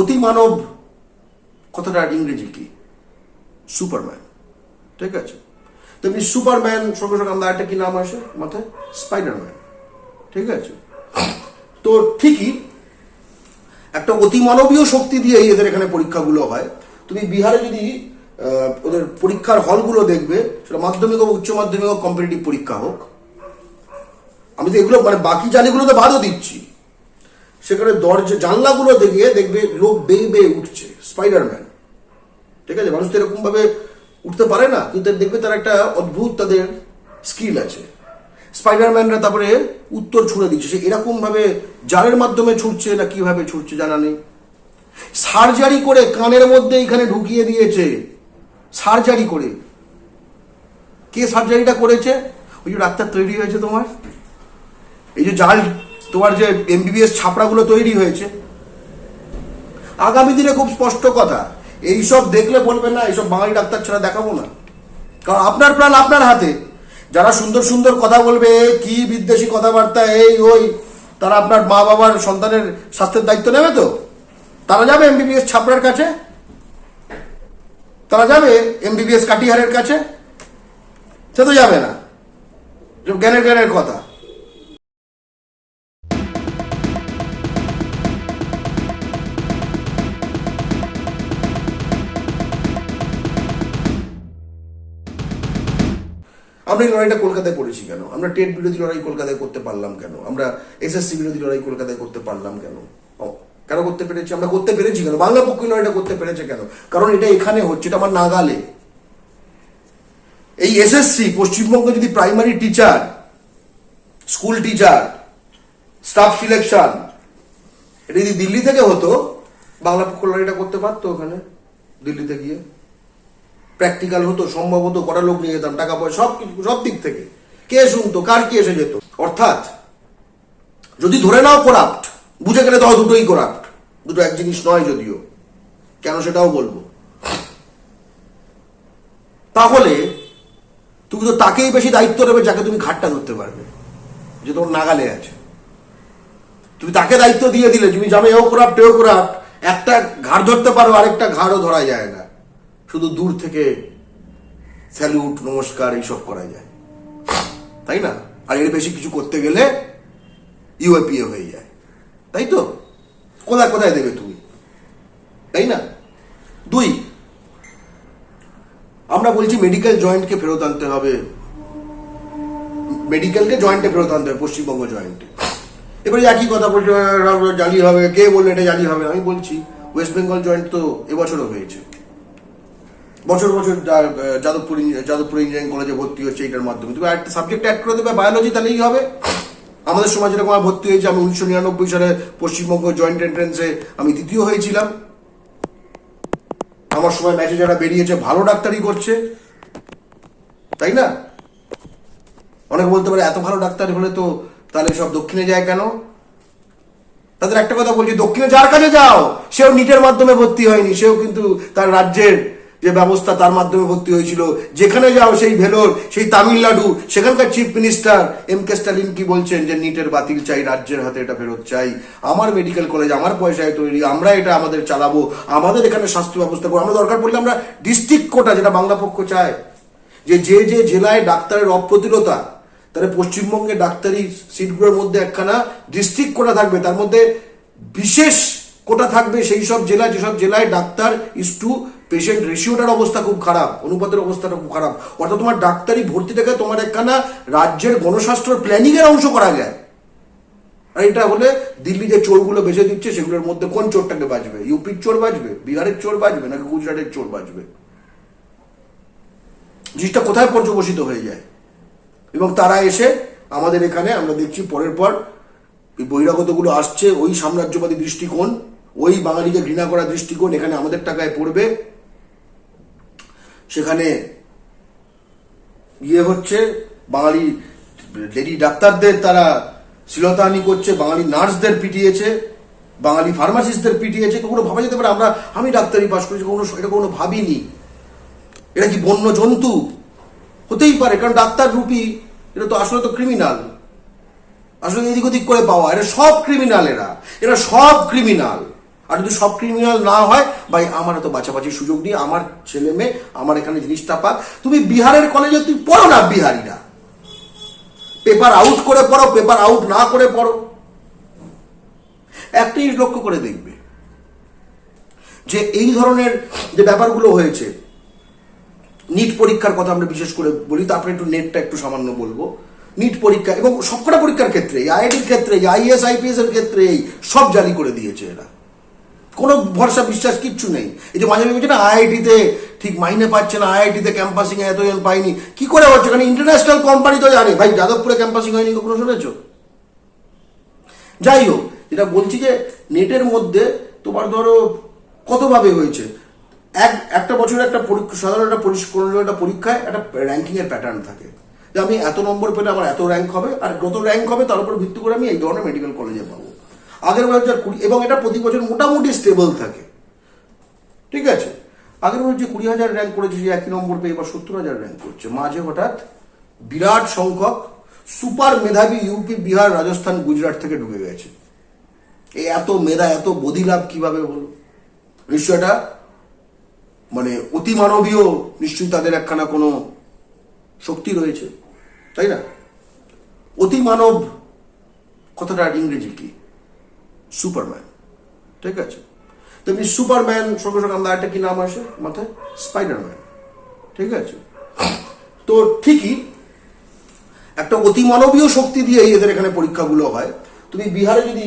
অতি মানব কথাটার ইংরেজি কি? সুপারম্যান। ঠিক আছে? তেমনি সুপারম্যান সঙ্গে সঙ্গে আমরা একটা কি নাম আসে মাথায়? স্পাইডারম্যান। ঠিক আছে? তো ঠিকই একটা অতিমানবীয় শক্তি দিয়ে এদের এখানে পরীক্ষাগুলো হয়। তুমি বিহারে যদি ওদের পরীক্ষার হলগুলো দেখবে, সেটা মাধ্যমিক হোক, উচ্চ মাধ্যমিক হোক কম্পিটিটিভ পরীক্ষা হোক, আমি তো এগুলো মানে বাকি জালিগুলো তো বাদও দিচ্ছি। সেখানে দরজা জানলাগুলো দেখে দেখবে লোক বেয়ে বেয়ে উঠছে স্পাইডারম্যান ঠিক আছে? মানুষ তো এরকম ভাবে উঠতে পারে না, কিন্তু দেখবে তার একটা অদ্ভুত তাদের স্কিল আছে। স্পাইডারম্যানরা তারপরে উত্তর ছুঁড়ে দিচ্ছে। সে এরকম ভাবে জালের মাধ্যমে ছুটছে না কীভাবে ছুটছে জানা নেই। সার্জারি করে কানের মধ্যে এখানে ঢুকিয়ে দিয়েছে। সার্জারি করে। কে সার্জারিটা করেছে? ওই যে ডাক্তার তৈরি হয়েছে তোমার? এই যে জাল তোমার যে এমবিবিএস ছাপড়াগুলো তৈরি হয়েছে। আগামী দিনে খুব স্পষ্ট কথা, এইসব দেখলে বলবেন না, এইসব বাঙালি ডাক্তার ছাড়া দেখাবো না। কারণ আপনার প্রাণ আপনার হাতে। যারা সুন্দর সুন্দর কথা বলবে কি বিদ্বেষী কথাবার্তা, এই ওই, তারা আপনার মা বাবার সন্তানের স্বাস্থ্যের দায়িত্ব নেবে তো? তারা যাবে এমবিবিএস ছাপড়ার কাছে? তারা যাবে এমবিবিএস কাটিহারের কাছে? সে তো যাবে না। জ্ঞানের জ্ঞানের কথা। আমরা এই লড়াইটা কলকাতায় করেছি কেন? আমরা টেট বিরোধী লড়াই কলকাতায় করতে পারলাম কেন? আমরা এসএসসি বিরোধী লড়াই কলকাতায় করতে পারলাম কেন? কেন করতে পেরেছি? আমরা করতে পেরেছি কেন? বাংলা পক্ষ লড়াইটা করতে পেরেছে কেন? কারণ এটা এখানে হচ্ছে, এটা আমার নাগালে। এই এসএসসি, পশ্চিমবঙ্গ যদি primary teacher, school teacher, staff selection, এটা যদি দিল্লি থেকে হতো, বাংলা পক্ষ লড়াইটা করতে পারতো ওখানে, দিল্লিতে গিয়ে। প্র্যাকটিক্যাল হতো, সম্ভব হতো, কটা লোক নিয়ে যেতাম, টাকা পয়সা, সব সব দিক থেকে। কে শুনতো, কার কি এসে যেত? অর্থাৎ, যদি ধরে নাও করাপ্ট বুঝে গেলে তো দুটোই করাপ্ট দুটো এক জিনিস নয় যদিও। কেন সেটাও বলব। তাহলে, তুমি তো তাকেই বেশি দায়িত্ব নেবে যাকে তুমি ঘাটটা ধরতে পারবে, যে তোমার নাগালে আছে। তুমি তাকে দায়িত্ব দিয়ে দিলে, তুমি জানো এও করাপ্ট এও করাপ্ট একটা ঘাড় ধরতে পারো, আরেকটা ঘাড়ও ধরা যায় না। শুধু দূর থেকে স্যালুট, নমস্কার এইসব করা যায়। তাই না? আর এর বেশি কিছু করতে গেলে ইউএপিএ হয়ে যায়। তাই তো? কোথায় কোথায় দেবে তুমি? তাই না? দুই, আমরা বলছি মেডিকেল জয়েন্টকে ফেরত আনতে হবে। মেডিকেলকে জয়েন্টে ফেরত আনতে হবে, পশ্চিমবঙ্গ জয়েন্টে এবারে একই কথা বলছে জালি হবে কে বললে এটা জালি হবে আমি বলছি ওয়েস্ট বেঙ্গল জয়েন্ট তো এবছরও হয়েছে। বছর বছর যাদবপুর যাদবপুর ইঞ্জিনিয়ারিং কলেজে ভর্তি হচ্ছে এটার মাধ্যমে। তুমি একটা সাবজেক্ট অ্যাড করে দেবে বায়োলজি তাহলেই হবে। আমাদের সময় যেরকম আমার ভর্তি হয়েছে, আমি উনিশশো নিরানব্বই সালে পশ্চিমবঙ্গ জয়েন্ট এন্ট্রেন্সে আমি দ্বিতীয় হয়েছিলাম। আমার সময় ম্যাচে যারা বেরিয়েছে, ভালো ডাক্তারই করছে। তাই না? অনেক বলতে পারে, এত ভালো ডাক্তার হলে তো তাহলে সব দক্ষিণে যায় কেন? তাদের একটা কথা বলছি, দক্ষিণে যার কাছে যাও, সেও নিটের মাধ্যমে ভর্তি হয়নি, সেও কিন্তু তার রাজ্যের যে ব্যবস্থা তার মাধ্যমে ভর্তি হয়েছিল। যেখানে যাও সেই ভেলোর, সেই তামিলনাড়ু, সেখানকার chief minister M K Stalin কি বলছেন যে নিটের বাতিল চাই, রাজ্যের হাতে এটা ফেরত চাই। আমার মেডিকেল কলেজ আমার পয়সায় তৈরি, আমরা এটা আমাদের চালাবো, আমাদের এখানে স্বাস্থ্য ব্যবস্থা করব। আমরা দরকার পড়লে আমরা ডিস্ট্রিক্ট কোটা, যেটা বাংলা পক্ষ চায়, যে যে যে জেলায় ডাক্তারের অপ্রতিরতা তাহলে পশ্চিমবঙ্গে ডাক্তারি সিটগুলোর মধ্যে একখানা ডিস্ট্রিক্ট কোটা থাকবে। তার মধ্যে বিশেষ কোটা থাকবে সেই সব জেলা, যেসব জেলায় ডাক্তার ইস টু পেশেন্ট রেশিওটার অবস্থা খুব খারাপ, অনুপাতের অবস্থাটা খুব খারাপ। অর্থাৎ তোমার ডাক্তারি ভর্তি থেকে তোমার একখানা রাজ্যের গণস্বাস্থ্য প্ল্যানিং এর অংশ করা যায়। আর এটা হলে দিল্লি যে চোরগুলো বেঁচে দিচ্ছে, সেগুলোর মধ্যে কোন চোরটাকে বাঁচবে? ইউপির চোর বাঁচবে? বিহারের চোর বাঁচবে? নাকি গুজরাটের চোর বাঁচবে? জিনিসটা কোথায় পর্যবসিত হয়ে যায়? এবং তারা এসে আমাদের এখানে, আমরা দেখছি পরের পর বহিরাগতগুলো আসছে, ওই সাম্রাজ্যবাদী দৃষ্টিকোণ, ওই বাঙালিকে ঘৃণা করা দৃষ্টিকোণ, এখানে আমাদের টাকায় পড়বে। সেখানে ইয়ে হচ্ছে, বাঙালি লেডি ডাক্তারদের তারা শ্লীলতাহানি করছে, বাঙালি নার্সদের পিটিয়েছে, বাঙালি ফার্মাসিস্টদের পিটিয়েছে, কখনো ভাবা যেতে পারে আমরা, আমি ডাক্তারি পাশ করেছি, কখনো এটা কখনো ভাবিনি। এটা কি বন্য জন্তু হতেই পারে, কারণ ডাক্তার রূপী, এটা তো আসলে তো ক্রিমিনাল আসলে এদিক ওদিক করে পাওয়া এরা সব ক্রিমিনাল এরা এরা সব ক্রিমিনাল আর যদি সব ক্রিমিনাল না হয়, ভাই, আমার এত বাঁচাবাচির সুযোগ নিয়ে আমার ছেলে মেয়ে, আমার এখানে জিনিসটা পাক। তুমি বিহারের কলেজে তুই পড়ো না বিহারিরা? পেপার আউট করে পড়ো পেপার আউট না করে পড়ো। একটা জিনিস লক্ষ্য করে দেখবে, যে এই ধরনের যে ব্যাপারগুলো হয়েছে নিট পরীক্ষার কথা আমরা বিশেষ করে বলি, তারপরে একটু নেটটা একটু সামান্য বলব। নিট পরীক্ষা এবং সবকটা পরীক্ষার ক্ষেত্রে আইআইটির ক্ষেত্রে আইএস আইপিএস এর ক্ষেত্রে এই সব জারি করে দিয়েছে এরা। কোনো ভরসা, বিশ্বাস কিচ্ছু নেই। এই যে মাঝে মাঝে না, আইআইটিতে ঠিক মাইনে পাচ্ছে না, আইআইটিতে ক্যাম্পাসিং এতজন পাইনি কি করে হচ্ছে? কারণ ইন্টারন্যাশনাল কোম্পানি তো জানে। ভাই, যাদবপুরে ক্যাম্পাসিং হয়নি কখনো শুনেছো? যাই হোক, যেটা বলছি যে নেটের মধ্যে তোমার ধরো কতভাবে হয়েছে? এক, একটা বছরে একটা পরীক্ষা, সাধারণ একটা কোনো একটা পরীক্ষায় একটা র্যাঙ্কিংয়ের প্যাটার্ন থাকে। যে আমি এত নম্বর পেলে আমার এত র্যাঙ্ক হবে, আর যত র্যাঙ্ক হবে তার উপর ভিত্তি করে আমি এই ধরনের মেডিকেল কলেজে পাবো। আগের বছর কুড়ি, এবং এটা প্রতি বছর মোটামুটি স্টেবল থাকে। ঠিক আছে? আগের বছর যে কুড়ি হাজার র্যাঙ্ক করেছে, সে একই নম্বর পেয়ে এবার সত্তর হাজার র্যাঙ্ক করছে। মাঝে হঠাৎ বিরাট সংখ্যক সুপার মেধাবী ইউপি বিহার রাজস্থান গুজরাট থেকে ঢুকে গেছে। এই এত মেধা, এত বধিলাভ কীভাবে হলো? নিশ্চয় এটা মানে অতি মানবীয় নিশ্চয়ই তাদের একখানা কোনো শক্তি রয়েছে। তাই না? অতি মানব কথাটার ইংরেজি কি? সুপারম্যান। ঠিক আছে? তেমনি সুপারম্যান সঙ্গে সঙ্গে আমরা একটা কি নাম আসে মাথায়? স্পাইডারম্যান। ঠিক আছে? তো ঠিকই একটা অতি মানবীয় শক্তি দিয়েই এদের এখানে পরীক্ষাগুলো হয়। তুমি বিহারে যদি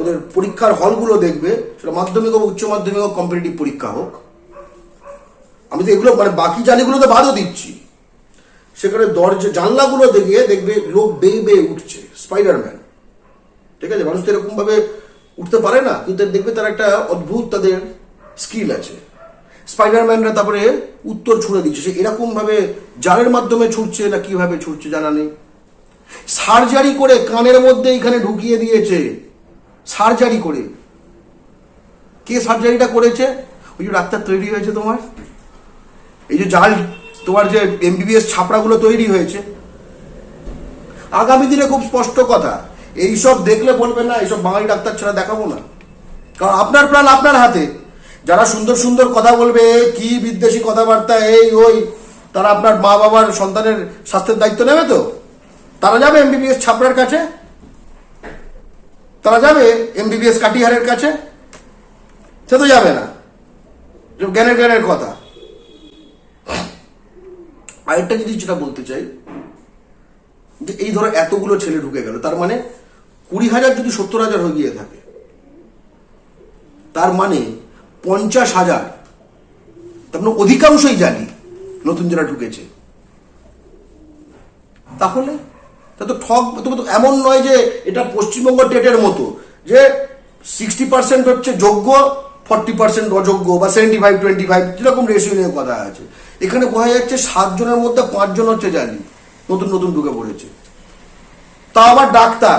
ওদের পরীক্ষার হলগুলো দেখবে, সেটা মাধ্যমিক হোক, উচ্চ মাধ্যমিক হোক কম্পিটিটিভ পরীক্ষা হোক, আমি তো এগুলো মানে বাকি জালিগুলো তো বাদও দিচ্ছি। সেখানে দরজা, জানলাগুলো দেখে দেখবে লোক বেয়ে বেয়ে উঠছে, স্পাইডারম্যান। ঠিক আছে? মানুষ তো এরকম ভাবে উঠতে পারে না, কিন্তু দেখবে তার একটা অদ্ভুত তাদের স্কিল আছে। স্পাইডারম্যানরা তারপরে উত্তর ছুঁড়ে দিচ্ছে। সে এরকম ভাবে জালের মাধ্যমে ছুটছে না কীভাবে ছুটছে জানা নেই। সার্জারি করে কানের মধ্যে এখানে ঢুকিয়ে দিয়েছে। সার্জারি করে। কে সার্জারিটা করেছে? ওই যে ডাক্তার তৈরি হয়েছে তোমার। এই যে জাল, তোমার যে এমবিবিএস ছাপড়াগুলো তৈরি হয়েছে। আগামী দিনে খুব স্পষ্ট কথা। এইসব দেখলে বলবেন না, এইসব বাঙালি ডাক্তার ছাড়া দেখাবো না। কারণ আপনার প্রাণ আপনার হাতে। যারা সুন্দর সুন্দর কথা বলবে কি বিদ্বেষী কথাবার্তা, এই, ওই, তারা আপনার মা বাবার সন্তানের স্বাস্থ্যের দায়িত্ব নেবে তো? তারা যাবে এমবিবিএস ছাপড়ার কাছে? তারা যাবে এমবিবিএস কাটিহারের কাছে? সে তো যাবে না। জ্ঞানের জ্ঞানের কথা। আরেকটা জিনিস যেটা বলতে চাই, যে এই ধরো এতগুলো ছেলে ঢুকে গেল, তার মানে কুড়ি হাজার যদি সত্তর হাজার হয়ে গিয়ে থাকে, তার মানে পঞ্চাশ হাজার, তার মানে অধিকাংশই জানি নতুন যারা ঢুকেছে। তাহলে তা তো ঠক তবে তো এমন নয় যে এটা পশ্চিমবঙ্গ টেটের মতো, যে সিক্সটি পার্সেন্ট হচ্ছে যোগ্য ফর্টি পার্সেন্ট অযোগ্য বা সেভেন্টি ফাইভ টোয়েন্টি ফাইভ যেরকম রেশিও নিয়ে কথা আছে। এখানে বোঝা যাচ্ছে, সাতজনের মধ্যে পাঁচজন হচ্ছে জানি নতুন নতুন ঢুকে পড়েছে। তা আবার ডাক্তার